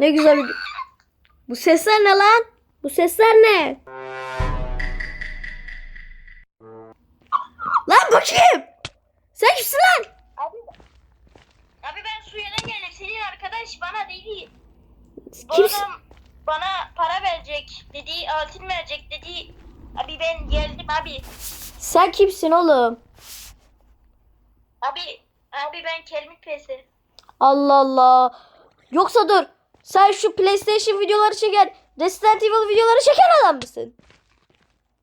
Ne güzel bir... Bu sesler ne lan? Bu sesler ne? Lan bu kim? Sen kimsin lan? Abi, abi ben Suya'dan geldim. Senin arkadaş bana dedi. Kimsin? bana para verecek dedi, altın verecek dedi. Abi ben geldim abi. Sen kimsin oğlum? Abi, abi ben Kelmik Pesi. Allah Allah. Yoksa dur. Sen şu PlayStation videoları çeken, Resident Evil videoları çeken adam mısın?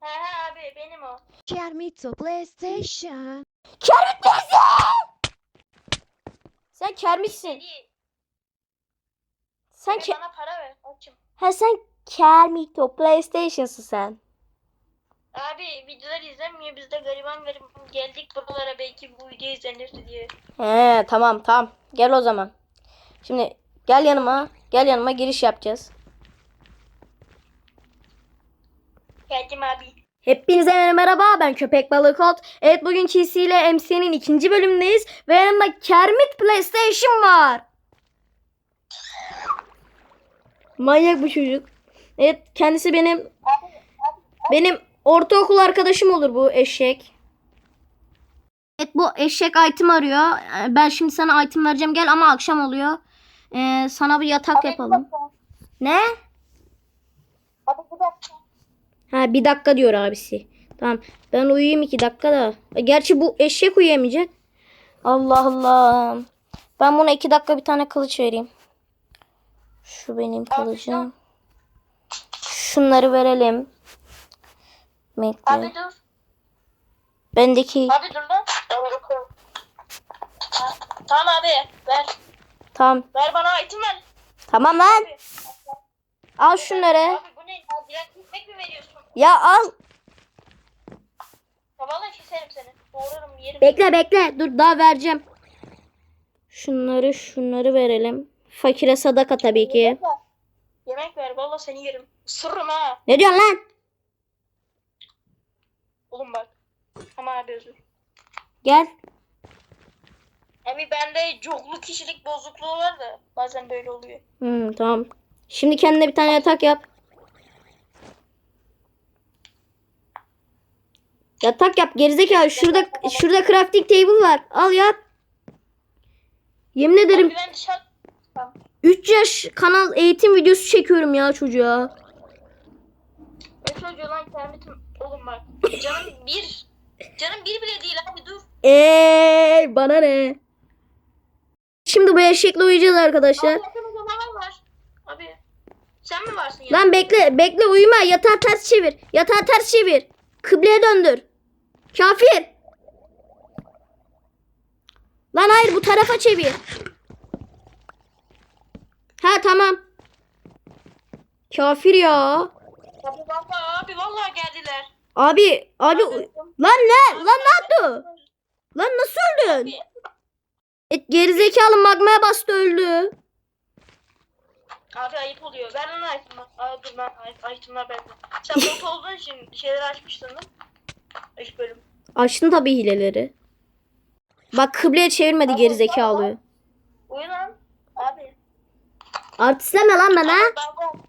He he abi benim o. Kermito PlayStation. Kermit neyse? Sen Kermit'sin. Sen ke bana para ver. Açım. ha sen Kermit o PlayStation'sın sen. Abi videolar izlenmiyor. Biz de gariban gariban geldik buralara belki bu video izlenir diye. He tamam tamam. Gel o zaman. Şimdi gel yanıma. Gel yanıma giriş yapacağız. Geldim abi. Hepinize merhaba ben Köpek Balığı Colt. Evet bugün KC ile MC'nin ikinci bölümündeyiz. Ve yanımda Kermit PlayStation var. Manyak bu çocuk. Evet kendisi benim benim ortaokul arkadaşım olur bu eşek. Evet bu eşek item arıyor. Ben şimdi sana item vereceğim gel ama akşam oluyor. Ee, sana bir yatak yapalım. Ne? Abi bir dakika. Ha bir dakika diyor abisi. Tamam ben uyuyayım iki dakika da. E, Gerçi bu eşek uyuyamayacak. Allah Allah. Ben buna iki dakika bir tane kılıç vereyim. Şu benim kılıcım. Şunları verelim. Bekle. Abi dur. Bendeki Abi dur lan. Tamam abi ver. Tamam. Ver bana item ver. Tamam lan. Abi. Al şunları. Abi bu ne? Ya direkt ekmek mi veriyorsun? Ya al. Ya vallahi keserim seni. Doğrarım yerim. Bekle bekle. Dur daha vereceğim. Şunları şunları verelim. Fakire sadaka tabii ki. Yemek ver. Yemek ver. Vallahi seni yerim. Isırırım ha. Ne diyorsun lan? Oğlum bak. Ama abi özür. Gel. Abi bende çoklu kişilik bozukluğu var da bazen böyle oluyor. Hmm, tamam. Şimdi kendine bir tane yatak yap. Yatak yap gerizekalı. Şurada şurada crafting table var. Al yap. Yemin ederim Abi ben dışarı... Tamam. 3 yaş kanal eğitim videosu çekiyorum ya çocuğa. Ne çocuğu lan kermitim. Oğlum bak. Canım bir. Canım bir bile değil abi dur. Eee bana ne? Şimdi bu eşekle uyuyacağız arkadaşlar. Abi var. Abi. Sen mi varsın ya? Lan bekle bekle uyuma yatağı ters çevir. Yatağı ters çevir. Kıbleye döndür. Kafir. Lan hayır bu tarafa çevir. Ha tamam. Kafir ya. Abi vallahi abi vallahi geldiler. Abi abi lan ne? Lan ne yaptı? Lan nasıl öldün? Et gerizekalı magmaya bastı öldü. Abi ayıp oluyor. Ver lan item'ı. Aa dur ben ay- item'lar bende. Sen bot olduğun için şeyler açmıştın değil mi? İlk bölüm. Açtın tabii hileleri. Bak kıbleye çevirmedi gerizekalı. Uyu lan. Abi. Artistleme lan bana. Abi, ben-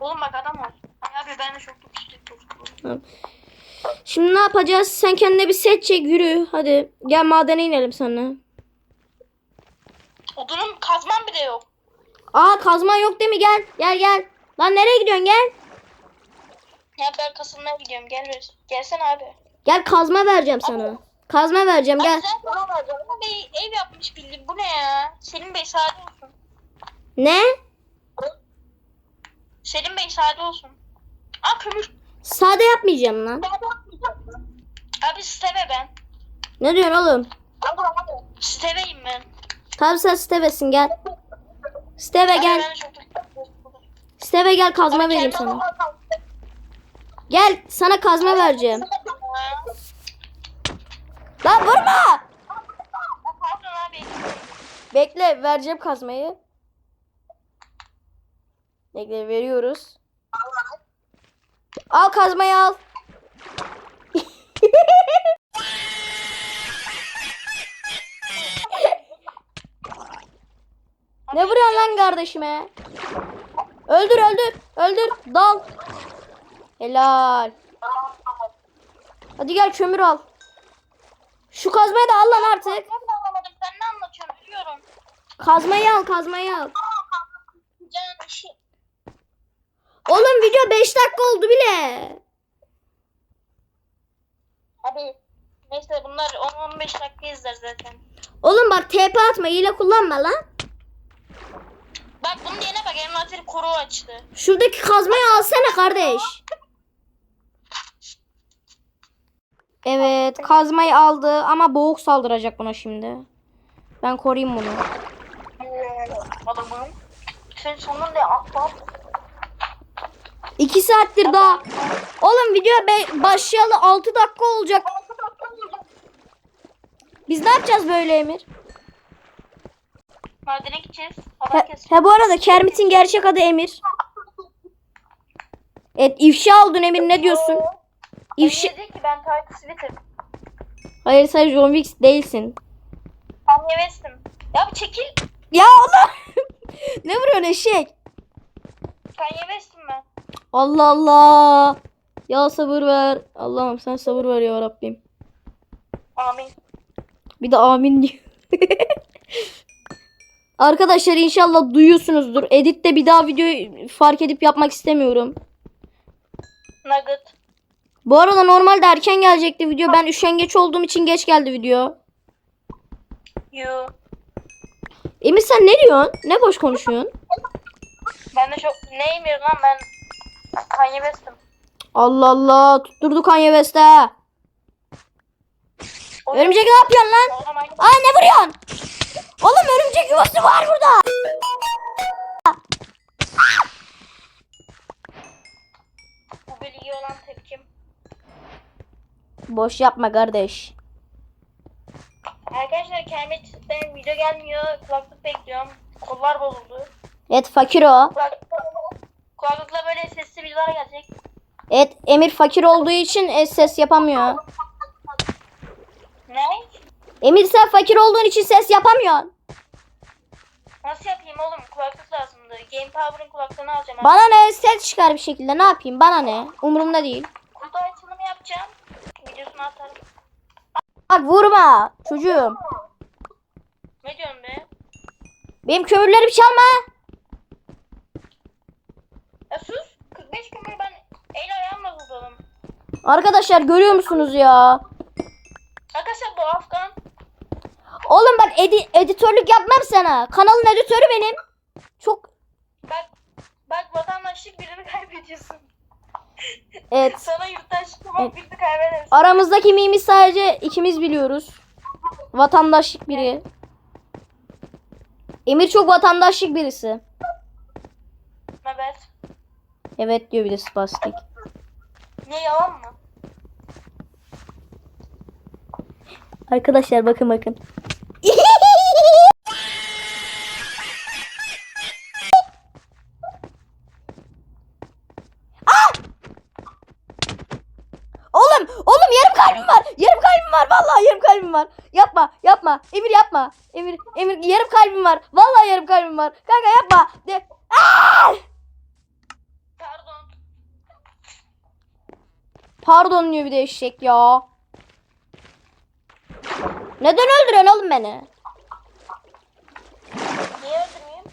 Oğlum bak adam var. Ay Abi ben de çok kişilik bozukluğu. Şimdi ne yapacağız? Sen kendine bir set çek yürü. Hadi gel madene inelim seninle. Odunum kazmam bile yok. Aa kazma yok değil mi? Gel gel gel. Lan nereye gidiyorsun gel. Ya ben kasılmaya gidiyorum. Gel ver. Gelsene abi. Gel kazma vereceğim sana. Kazma vereceğim gel. Abi sen bana Bey ev yapmış bildiğin. Bu ne ya? Selim Bey sade olsun. Ne? Selim Bey sade olsun. Aa kömür. Sade yapmayacağım lan. Abi steve ben. Ne diyorsun oğlum? Steveyim ben. Tabii sen Steve'sin gel. Steve Abi gel. ben çok Steve gel kazma vereyim sana. Gel sana kazma vereceğim. Lan vurma. Pardon abi. Bekle vereceğim kazmayı. Bekle veriyoruz. Al kazmayı al. Ne vuruyorsun lan kardeşime? Öldür öldür. Öldür. Dal. Helal. Hadi gel kömür al. Şu kazmayı da al lan artık. Ben de anlamadım. Sen ne anlatıyorsun biliyorum. Kazmayı al kazmayı al. Can işi. Oğlum video 5 dakika bile. Hadi. Neyse bunlar 10-15 dakika izler zaten. Oğlum bak TP atma hile kullanma lan. Bak bunun diyene bak envanteri koru açtı. Şuradaki kazmayı alsana kardeş. Evet kazmayı aldı ama boğuk saldıracak buna şimdi. Ben koruyayım bunu. Adamım. Sen sonunda ne atla? 2 saattir daha. Oğlum video be- başlayalı 6 dakika olacak. Biz ne yapacağız böyle Emir? Madene gideceğiz. He, he bu arada Kermit'in gerçek adı Emir. Evet ifşa oldun Emir ne diyorsun? İfşa... Dedi ki ben Titus. Hayır sen John Wick değilsin. Kanye West'im. Ya bir çekil. Ya Allah! ne vuruyorsun eşek? Kanye West'im ben. Allah Allah. Ya sabır ver. Allah'ım sen sabır ver ya Rabbim. Amin. Bir de amin diyor. Arkadaşlar inşallah duyuyorsunuzdur. Editte bir daha videoyu fark edip yapmak istemiyorum. Nugget. Bu arada normalde erken gelecekti video. Ben üşengeç olduğum için geç geldi video. You. Emir sen ne diyorsun? Ne boş konuşuyorsun? Ben de çok neyim lan ben Kanye West'im. Allah Allah. Tutturdu Kanye West'e. Örümcek ne yapıyorsun lan? Aa ne vuruyorsun? Oğlum örümcek yuvası var burada. Bu bilgi olan tepkim. Boş yapma kardeş. Arkadaşlar Kermit'ten video gelmiyor. Kulaklık bekliyorum. Kollar bozuldu. Evet fakir o. Kulaklıkla, kulaklıkla böyle sesli videolar gelecek. Evet Emir fakir olduğu için e, ses yapamıyor. Ne? Emir sen fakir olduğun için ses yapamıyorsun. Nasıl yapayım oğlum? Kulaklık lazımdı. Game Power'ın kulaklığını alacağım. Bana ne ses çıkar bir şekilde ne yapayım bana ne umurumda değil. Kutu açılımı yapacağım. Videosunu atarım. Bak vurma çocuğum. Ne diyorsun be? Benim kömürlerimi çalma. Ya sus. 45 kömür ben el ayağımla buldum. Arkadaşlar görüyor musunuz ya? Arkadaşlar bu Afgan. Oğlum bak edi- editörlük yapmam sana. Kanalın editörü benim. Çok Bak bak vatandaşlık birini kaybediyorsun. evet. Sana yurttaşlık yapmak birini kaybedersin. Aramızdaki mimi sadece ikimiz biliyoruz. Vatandaşlık biri. Emir çok vatandaşlık birisi. Haber. Evet diyor bir de spastik. Ne yalan mı? Arkadaşlar bakın bakın. Ah! Oğlum, oğlum yarım kalbim var. Yarım kalbim var. Vallahi yarım kalbim var. Yapma, yapma. Emir yapma. Emir, Emir yarım kalbim var. Vallahi yarım kalbim var. Kanka yapma. De. Ah! Pardon. Pardon diyor bir de eşek ya. Neden öldürüyorsun oğlum beni? Niye öldürmeyeyim?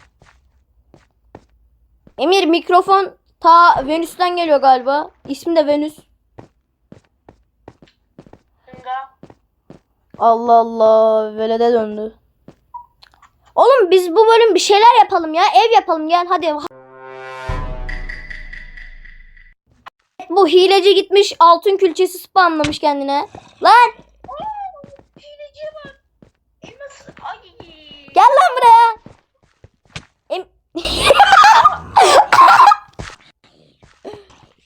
Emir mikrofon ta Venüs'ten geliyor galiba. İsmi de Venüs. Hınga. Allah Allah velede döndü. Oğlum biz bu bölüm bir şeyler yapalım ya. Ev yapalım gel hadi. Bu hileci gitmiş altın külçesi spamlamış kendine. Lan Hileciye bak. Elmas. Ay. gel lan buraya. Em-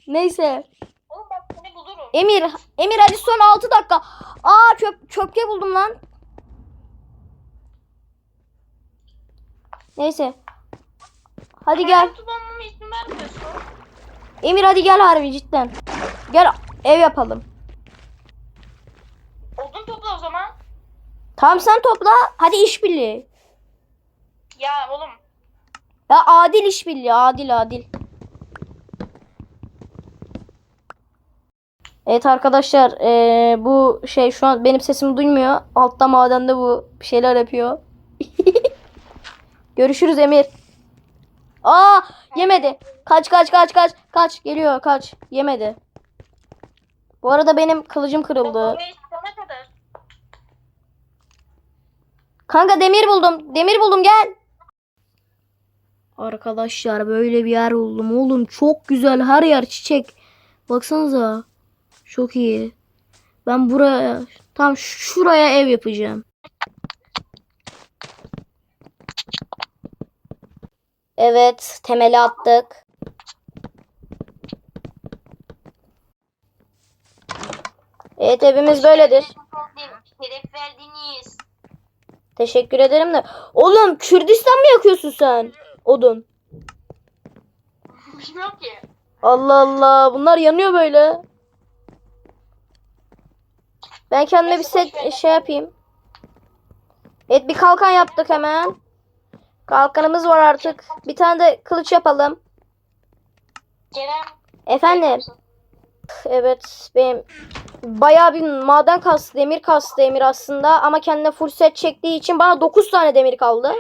Neyse. Oğlum bak seni bulurum. Emir, Emir hadi son 6 dakika. Aa çöp çöpke buldum lan. Neyse. Hadi gel. Emir hadi gel harbi cidden. Gel ev yapalım. Odun topla o zaman. Tamam sen topla. Hadi işbirliği. Ya oğlum Ya adil işbirliği adil adil. Evet arkadaşlar eee, bu şey şu an benim sesimi duymuyor. Altta madende bu şeyler yapıyor. Görüşürüz Emir. Aa yemedi. Kaç kaç kaç kaç kaç geliyor kaç yemedi. Bu arada benim kılıcım kırıldı. Kanka demir buldum. Demir buldum gel. Arkadaşlar böyle bir yer buldum. Oğlum çok güzel. Her yer çiçek. Baksanıza. Çok iyi. Ben buraya tam şuraya ev yapacağım. Evet, temeli attık. Evet, evimiz böyledir. Şeref verdiniz. Teşekkür ederim de. Oğlum Kürdistan mı yakıyorsun sen? Odun. Bilmiyorum ki. Allah Allah. Bunlar yanıyor böyle. Ben kendime bir set şey yapayım. Evet bir kalkan yaptık hemen. Kalkanımız var artık. Bir tane de kılıç yapalım. Kerem. Efendim. Evet benim bayağı bir maden kastı, demir kastı Emir aslında ama kendine full set çektiği için bana 9 tane demir kaldı.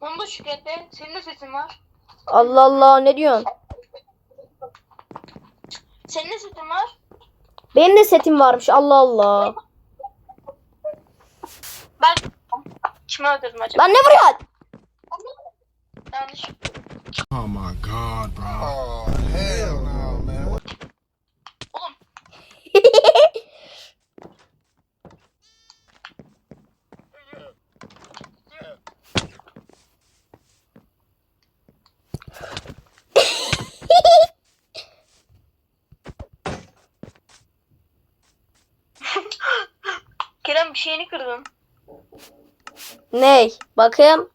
Onu da şükretle. Senin de sesin var. Allah Allah ne diyorsun? Senin de sesin var. Benim de setim varmış Allah Allah. Kime öldürdüm acaba? Lan ne vuruyorsun? Yanlış. Oh my god, bro. Oh hell no, man. Oğlum. Kerem bir şeyini kırdın. Ney? Bakayım.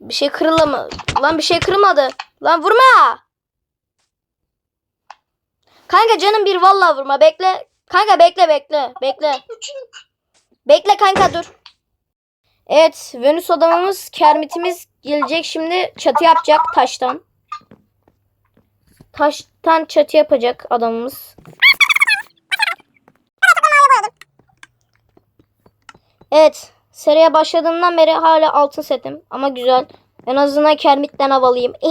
Bir şey kırıldı mı? Lan bir şey kırılmadı. Lan vurma. Kanka canım bir vallahi vurma. Bekle. Kanka bekle bekle. Bekle. Bekle kanka dur. Evet. Venüs adamımız Kermit'imiz gelecek şimdi çatı yapacak taştan. Taştan çatı yapacak adamımız. Evet. Seriye başladığımdan beri hala altın setim. Ama güzel. En azından Kermit'ten havalıyım.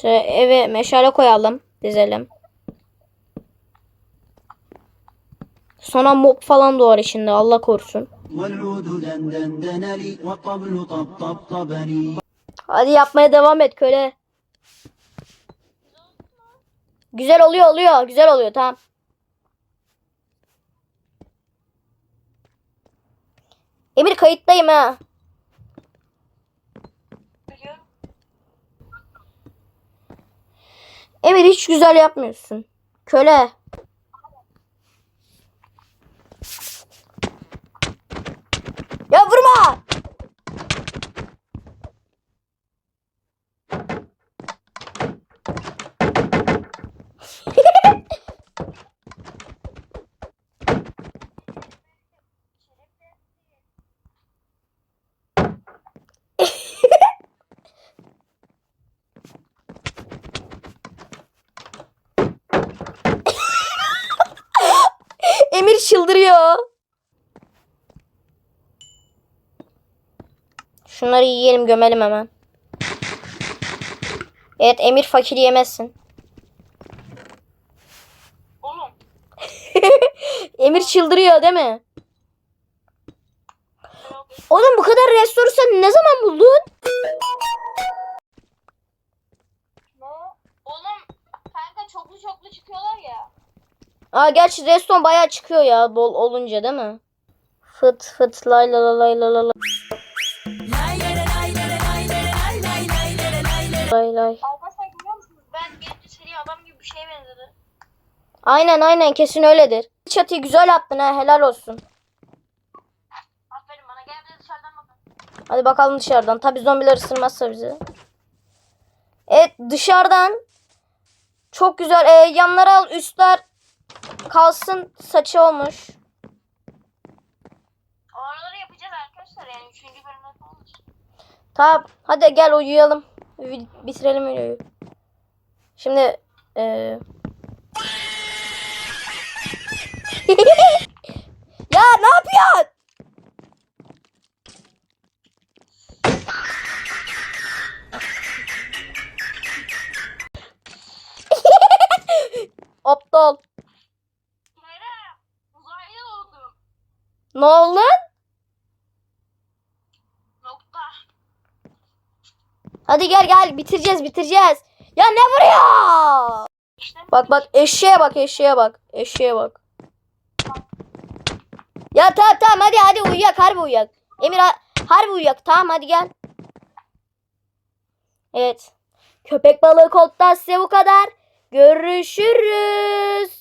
Şöyle eve meşale koyalım. Dizelim. Sonra mob falan doğar içinde. Allah korusun. والعود دندن لي والطبل طبطبني Hadi yapmaya devam et köle. Güzel oluyor oluyor. Güzel oluyor tamam. Emir kayıttayım ha. Emir hiç güzel yapmıyorsun. Köle. Çıldırıyor. Şunları yiyelim gömelim hemen. Evet Emir fakir yemezsin. Oğlum. Emir çıldırıyor değil mi? Oğlum bu kadar restoru sen ne zaman buldun? Ne? Oğlum kanka çoklu çoklu çıkıyorlar ya. Aa gerçi reston bayağı çıkıyor ya bol olunca değil mi? Fıt fıt lay la la lay la la la. Lay lay. Arkadaşlar görüyor musunuz? Ben birinci seri adam gibi bir şeye benzedi. Aynen aynen kesin öyledir. Çatıyı güzel yaptın ha helal olsun. Aferin bana gel bir de dışarıdan bakın. Hadi bakalım dışarıdan. Tabi zombiler ısırmazsa bizi. dışarıdan çok güzel. Ee, yanlara al üstler kalsın saçı olmuş. Oraları yapacağız arkadaşlar yani 3. bölümde falan. Tamam hadi gel uyuyalım. Bitirelim videoyu. Şimdi ee... ya ne yapıyorsun? Aptal. Ne oldu? Nokta. Hadi gel gel bitireceğiz bitireceğiz. Ya ne vuruyor? İşte Bak bak eşeğe bak eşeğe bak. Eşeğe bak. Ya tamam tamam hadi hadi uyuyak harbi uyuyak. Emir ha- harbi uyuyak tamam hadi gel. Evet. Köpek balığı koltuğa size bu kadar. Görüşürüz.